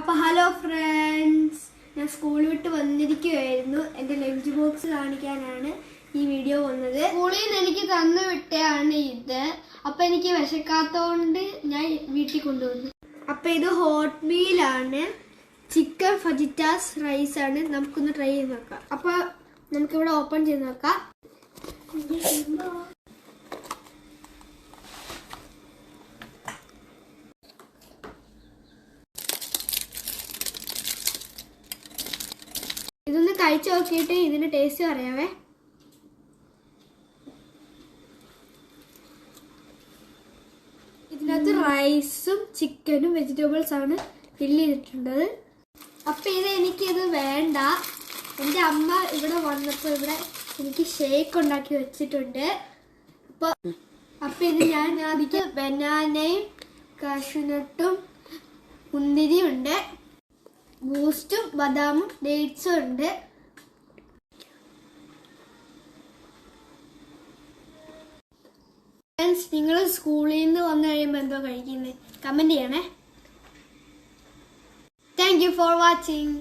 അപ്പൊ hello friends ഞാൻ school വിട്ട് വന്നിരിക്കുകയായിരുന്നു. എന്റെ ലഞ്ച് ബോക്സ് കാണിക്കാനാണ് ഈ വീഡിയോ വന്നത്. സ്കൂളിൽ നിന്ന് എനിക്ക് തന്നു വിട്ടയാണ് ഇത്. അപ്പൊ എനിക്ക് വിശക്കാത്തോണ്ട് ഞാൻ വീട്ടിൽ കൊണ്ടുവന്നു. അപ്പൊ ഇത് ഹോട്ട് മീലാണ് ചിക്കൻ ഫജിറ്റാസ് റൈസ് ആണ്. നമുക്കൊന്ന് ട്രൈ ചെയ്ത് നോക്കാം. അപ്പൊ നമുക്കിവിടെ ഓപ്പൺ ചെയ്ത് നോക്കാം. കഴിച്ചു നോക്കിയിട്ട് ഇതിന്റെ ടേസ്റ്റ് പറയാവേ. ഇതിനകത്ത് റൈസും ചിക്കനും വെജിറ്റബിൾസ് ആണ് ഫില്ല് ചെയ്തിട്ടുള്ളത്. അപ്പൊ ഇത് എനിക്കിത് വേണ്ട. എന്റെ അമ്മ ഇവിടെ വന്നപ്പോൾ ഇവിടെ എനിക്ക് ഷേക്ക് ഉണ്ടാക്കി വെച്ചിട്ടുണ്ട്. അപ്പൊ അപ്പൊ ഇത് ഞാൻ അതിക്ക് ബനാനയും കാഷ്നട്ടും മുന്തിരിയും ഉണ്ട്. ബൂസ്റ്റും ബദാമും ഡേറ്റ്സും ഉണ്ട്. ഫ്രണ്ട്സ് നിങ്ങൾ സ്കൂളിൽ നിന്ന് വന്നു കഴിയുമ്പോൾ എന്തോ കഴിക്കുന്നത് കമന്റ് ചെയ്യണേ. Thank you for watching